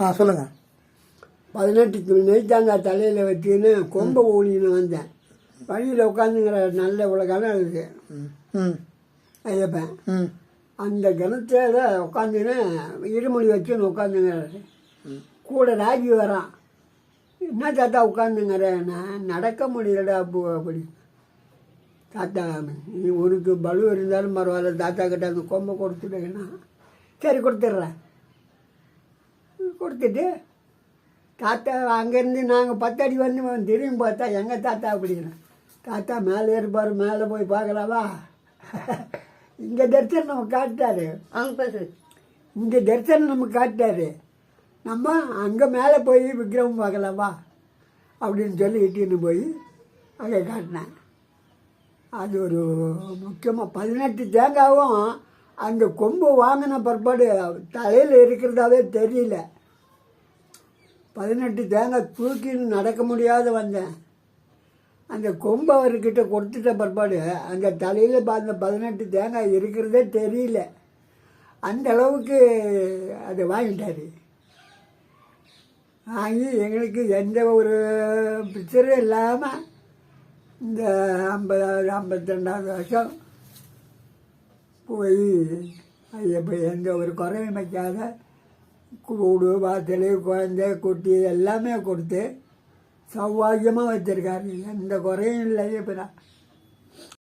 ஆ சொல்லுங்கள் பதினெட்டு நெய்த்தாங்காய் தலையில் வச்சுன்னு கொம்பை ஊழின்னு வந்தேன். வழியில் உட்காந்துங்கிற நல்ல உலகம் இருக்கு. ம். ஐயப்பன். ம். அந்த கிணத்துல உட்காந்துன்னு இருமொழி வச்சுன்னு உட்காந்துங்கிறாரு. கூட ராஜி வரான். என்ன தாத்தா உட்காந்துங்கிறேன் நான் நடக்க முடியலடா அப்போ அப்படி. தாத்தா நீ உனக்கு பலு இருந்தாலும் பரவாயில்ல. தாத்தா கிட்ட அந்த கொம்பை கொடுத்துட்டேன்னா. சரி கொடுத்துட்றேன். கொடுத்துட்டு தாத்தா அங்கேருந்து நாங்கள் பத்தடி வந்து திரும்பி பார்த்தா எங்கள் தாத்தா அப்படிங்கிறேன் தாத்தா மேலே இருப்பார் மேலே போய் பார்க்கலாமா? இங்கே தரிசனம் நம்ம காட்டாரு இங்கே தரிசனம் நமக்கு காட்டாரு நம்ம அங்கே மேலே போய் விக்ரமம் பார்க்கலாமா? அப்படின்னு சொல்லி இட்டின்னு போய் அங்கே காட்டினேன் அது ஒரு முக்கியமாக பதினெட்டு தேங்காவும் அந்த கொம்பு வாங்கின பிற்பாடு தலையில் இருக்கிறதாவே தெரியல. பதினெட்டு தேங்காய் தூக்கின்னு நடக்க முடியாத வந்தேன். அந்த கொம்பு அவர்கிட்ட கொடுத்துட்ட பிற்பாடு அந்த தலையில் அந்த பதினெட்டு தேங்காய் இருக்கிறதே தெரியல. அந்த அளவுக்கு அதை வாங்கிட்டாரு. வாங்கி எங்களுக்கு எந்த ஒரு பிரச்சனையும் இல்லாமல் இந்த ஐம்பதாவது ஐம்பத்தி ரெண்டாவது வருஷம் போய் ஐயப்ப எந்த ஒரு குறையும் வைக்காத கூடு வாசல் குழந்தை குட்டி எல்லாமே கொடுத்து சௌபாகியமாக வச்சுருக்காரு. எந்த குறையும் இல்லை ஐயப்பனா